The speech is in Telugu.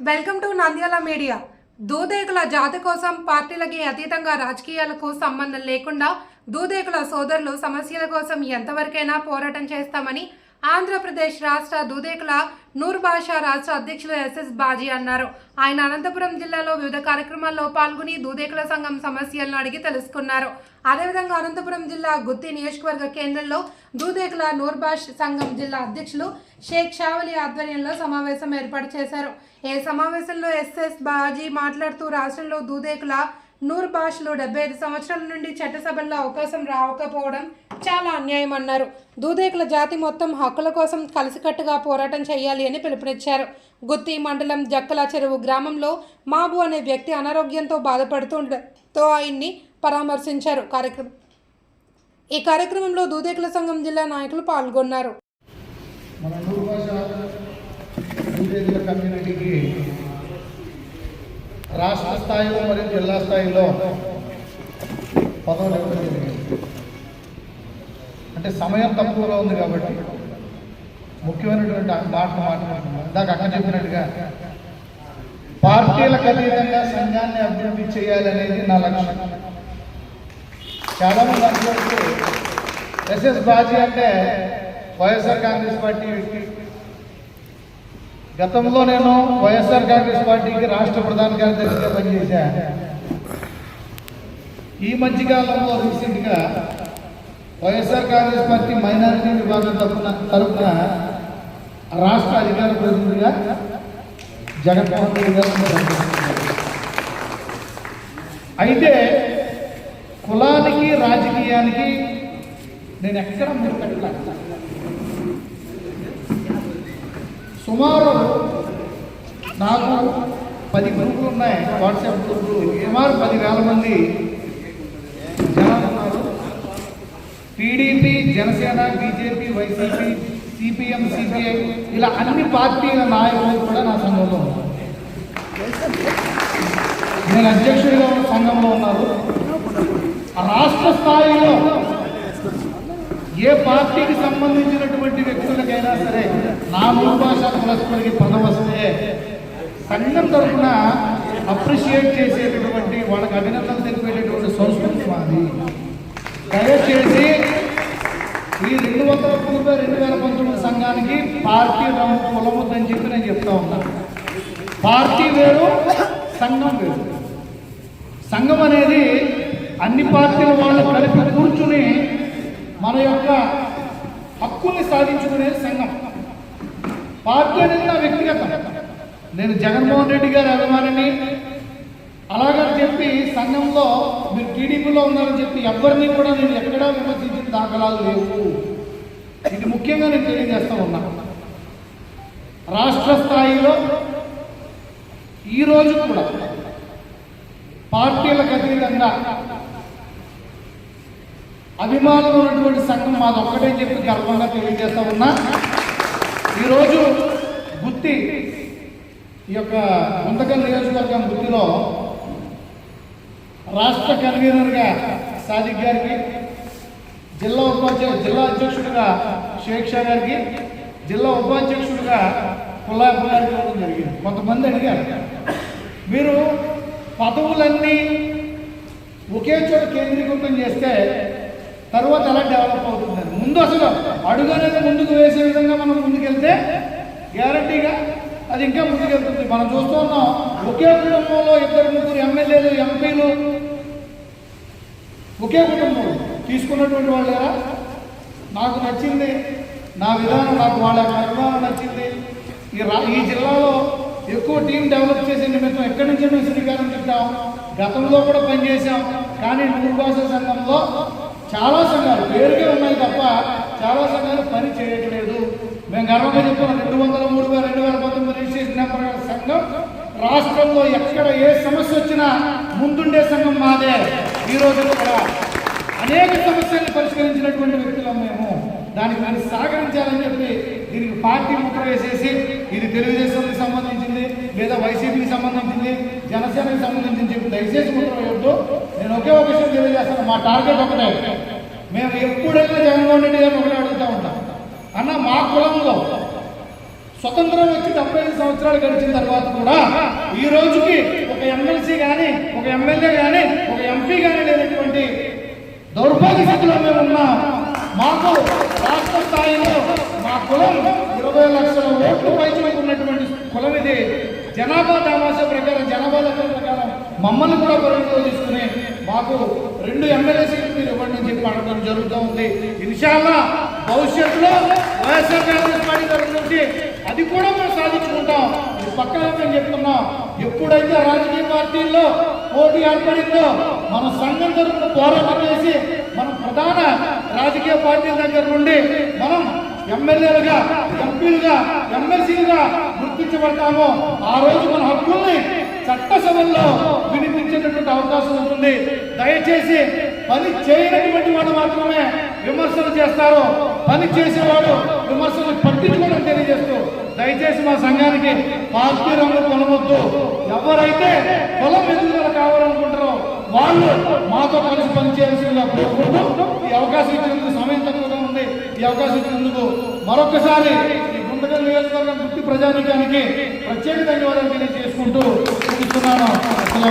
Welcome to Nandyal media. Dudekula జాతి కోసం పార్టీలకి అతీతంగా రాజకీయాలకు సంబంధం లేకుండా దూదేకుల సోదరులు సమస్యల కోసం ఎంతవరకైనా పోరాటం చేస్తామని ఆంధ్రప్రదేశ్ రాష్ట్ర దూదేకుల నూర్ భాషా రాష్ట్ర అధ్యక్షులు ఎస్ఎస్ బాజీ అన్నారు. ఆయన అనంతపురం జిల్లాలో వివిధ కార్యక్రమాల్లో పాల్గొని దూదేకుల సంఘం సమస్యలను అడిగి తెలుసుకున్నారు. అదేవిధంగా అనంతపురం జిల్లా గుత్తి నియోజకవర్గ కేంద్రంలో దూదేకుల నూర్బాష్ సంఘం జిల్లా అధ్యక్షులు షేక్ షావలి ఆధ్వర్యంలో సమావేశం ఏర్పాటు చేశారు. ఈ సమావేశంలో ఎస్ఎస్ బాజీ మాట్లాడుతూ రాష్ట్రంలో దూదేకుల నూర్ భాషలు డెబ్బై ఐదు సంవత్సరాల నుండి చట్టసభల్లో అవకాశం రావకపోవడం చాలా అన్యాయం అన్నారు దూదేకుల జాతి మొత్తం హక్కుల కోసం కలిసికట్టుగా పోరాటం చేయాలి అని పిలుపునిచ్చారు. గుత్తి మండలం జక్కల చెరువు గ్రామంలో మాబు అనే వ్యక్తి అనారోగ్యంతో బాధపడుతుండటంతో ఆయన్ని పరామర్శించారు కార్యక్రమం. ఈ కార్యక్రమంలో దూదేకుల సంఘం జిల్లా నాయకులు పాల్గొన్నారు. మన నూరు భాష విలేజ్ల కమ్యూనిటీకి రాష్ట్ర స్థాయిలో మరియు జిల్లా స్థాయిలో పదవులు ఇవ్వడం జరిగింది. అంటే సమయం తక్కువలో ఉంది కాబట్టి ముఖ్యమైనటువంటి మాటలు మాట్లాడుతున్నాం ఇందాక అక్కడ చెప్పినట్టుగా పార్టీలకు అతీతంగా సంఘాన్ని అభివృద్ధి చేయాలనేది నా లక్ష్యం. చాలా మంది ఎస్ఎస్ బాజీ అంటే వైఎస్ఆర్ కాంగ్రెస్ పార్టీ వ్యక్తి. గతంలో నేను వైఎస్ఆర్ కాంగ్రెస్ పార్టీకి రాష్ట్ర ప్రధాన కార్యదర్శిగా పనిచేశా. ఈ మధ్యకాలంలో రీసెంట్గా వైఎస్ఆర్ కాంగ్రెస్ పార్టీ మైనారిటీ విభాగం తరఫున తరఫున రాష్ట్ర అధికార ప్రతినిధిగా జగన్మోహన్ రెడ్డి గారు అయితే కులానికి రాజకీయానికి నేను ఎక్కడ మీరు కట్టలేదు సుమారు నాకు పది గ్రూపులు ఉన్నాయి. వాట్సాప్ గ్రూపులు. సుమారు పదివేల మంది జనాలు ఉన్నారు. TDP Janasena BJP YCP CPM CPI ఇలా అన్ని పార్టీల నాయకులు కూడా నా సంఘంలో ఉన్నారు. నేను అధ్యక్షుడిగా ఉన్న సంఘంలో ఉన్నారు. రాష్ట్ర స్థాయిలో ఏ పార్టీకి సంబంధించినటువంటి వ్యక్తులకైనా సరే నా మూడు భాష కులస్తులకి పదం వస్తే సంఘం తరఫున అప్రిషియేట్ చేసేటటువంటి వాళ్ళకి అభినందనలు తెలిపేటటువంటి సంస్కృతి మాది. దయచేసి ఈ రెండు వందల ముప్పై రెండు వేల పంతొమ్మిది సంఘానికి పార్టీ రంగు కులముద్దని చెప్పి నేను చెప్తా ఉన్నాను పార్టీ వేరు సంఘం వేరు. సంఘం అనేది అన్ని పార్టీల వాళ్ళు కలిపి కూర్చుని మన యొక్క హక్కుల్ని సాధించుకునేది సంఘం. పార్టీ అనేది నా వ్యక్తిగతం. నేను జగన్మోహన్ రెడ్డి గారి అభిమానిని. అలాగని చెప్పి సంఘంలో మీరు టీడీపీలో ఉన్నారని చెప్పి ఎవరిని కూడా నేను ఎక్కడా విమర్శించిన దాఖలాలు లేవు. ఇది ముఖ్యంగా నేను తెలియజేస్తూ ఉన్నా. రాష్ట్ర స్థాయిలో ఈరోజు కూడా పార్టీలకు అతీతంగా అభిమానులు ఉన్నటువంటి సంఘం మాది ఒక్కటే చెప్పి గర్వంగా తెలియజేస్తా ఉన్నా. ఈరోజు గుత్తి ఈ యొక్క ముందకల్ నియోజకవర్గం గుత్తిలో రాష్ట్ర కన్వీనర్గా సాదిక్ గారికి జిల్లా ఉపాధ్యక్ష జిల్లా అధ్యక్షుడిగా షేక్ షా గారికి జిల్లా ఉపాధ్యక్షుడిగా కులాబ్ గారికి ఇవ్వడం జరిగింది. కొంతమంది అడిగారు. మీరు పదవులన్నీ ఒకే చోట కేంద్రీకృతం చేస్తే తర్వాత ఎలా డెవలప్ అవుతుందని ముందు అసలు అడుగు అనేది ముందుకు వేసే విధంగా మనం ముందుకెళ్తే గ్యారంటీగా అది ఇంకా ముందుకెళ్తుంది. మనం చూస్తూ ఉన్నాం ఒకే కుటుంబంలో ఇద్దరు ముగ్గురు ఎమ్మెల్యేలు ఎంపీలు. ఒకే కుటుంబం. తీసుకున్నటువంటి ఎలా? నాకు నచ్చింది నా విధానం నాకు వాళ్ళ యొక్క నచ్చింది. ఈ రా ఈ జిల్లాలో ఎక్కువ టీం డెవలప్ చేసే నిమిత్తం ఎక్కడి నుంచి మేము శ్రీకారం చుట్టాం. గతంలో కూడా పనిచేసాం కానీ నూరు సంఘంలో చాలా సంఘాలు పేరుకే ఉన్నాయి తప్ప చాలా సంఘాలు పని చేయట్లేదు. మేము గర్వంగా చెప్తున్నాం రెండు వందల మూడు వేల రెండు వేల పంతొమ్మిది రిజిస్ట్రేషన్ నెంబర్ సంఘం రాష్ట్రంలో ఎక్కడ ఏ సమస్య వచ్చినా ముందుండే సంఘం మాదే. ఈ కూడా అనేక సమస్యలను పరిష్కరించినటువంటి వ్యక్తులం మేము. దానికి దాన్ని సహకరించాలని చెప్పి దీనికి పార్టీ ముద్ర వేసేసి ఇది తెలుగుదేశానికి సంబంధించి లేదా వైసీపీకి సంబంధించింది జనసేనకి సంబంధించింది చెప్పి దయచేసి ముద్ర వేయొద్దు నేను ఒకే ఒక విషయం తెలియజేస్తాను మా టార్గెట్ ఒకటే. మేము ఎప్పుడైనా జగన్మోహన్ రెడ్డి గారిని ఒకటే అడుగుతూ ఉంటాం. అన్న మా కులంలో స్వతంత్రం వచ్చి డెబ్బై ఐదు సంవత్సరాలు గడిచిన తర్వాత కూడా ఈ రోజుకి ఒక ఎమ్మెల్సీ కానీ ఒక ఎమ్మెల్యే కానీ ఒక ఎంపీ కానీ లేనటువంటి దౌర్భాగ్య స్థితిలో మేము ఉన్నాం. మాకు రాష్ట్ర స్థాయిలో మా కులం ఇరవై లక్షల ఓట్లు పైచలకు ఉన్నటువంటి కులం ఇది. జనాభా దామాస ప్రకారం జనాభా లెక్కల ప్రకారం మమ్మల్ని కూడా పరిగణలో తీసుకుని మాకు రెండు ఎమ్మెల్యే సీట్లు మీరు ఇవ్వండి అని చెప్పి అడగడం జరుగుతూ ఉంది. ఇన్షాల్లా భవిష్యత్తులో వైఎస్ఆర్ కాంగ్రెస్ పార్టీ తరఫు నుంచి అది కూడా మేము సాధించుకుంటాం. పక్కన మేము చెప్తున్నాం ఎప్పుడైతే రాజకీయ పార్టీల్లో పోటీ ఏర్పడిందో మన సంఘం తరఫున పోరాటం చేసి మన ప్రధాన రాజకీయ పార్టీల దగ్గర నుండి మనం ఎమ్మెల్యేలుగా ఎంపీలుగా ఎమ్మెల్సీలుగా గుర్తించబడతామో ఆ రోజు మన హక్కుల్ని చట్టసభల్లో వినిపించేటటువంటి అవకాశం ఉంటుంది. దయచేసి పని చేయనటువంటి వాడు మాత్రమే విమర్శలు చేస్తారు. పని చేసేవాడు విమర్శలు పట్టించుకోవడం తెలియజేస్తూ దయచేసి మా సంఘానికి పార్టీ రంగు కొనవద్దు. ఎవరైతే పొలం ఎదుగుదల కావాలనుకుంటారో వాళ్ళు మాతో కలిసి పనిచేయాల్సిందిగా కోరుకుంటూ ఈ అవకాశం ఇచ్చినందుకు సమయం తక్కువగా ఉంది. ఈ అవకాశం ఇచ్చినందుకు మరొకసారి ముందుగా నియోజకవర్గం గుర్తి ప్రజానికానికి ప్రత్యేక ధన్యవాదాలు తెలియజేసుకుంటూ ముగిస్తున్నాను. అసలు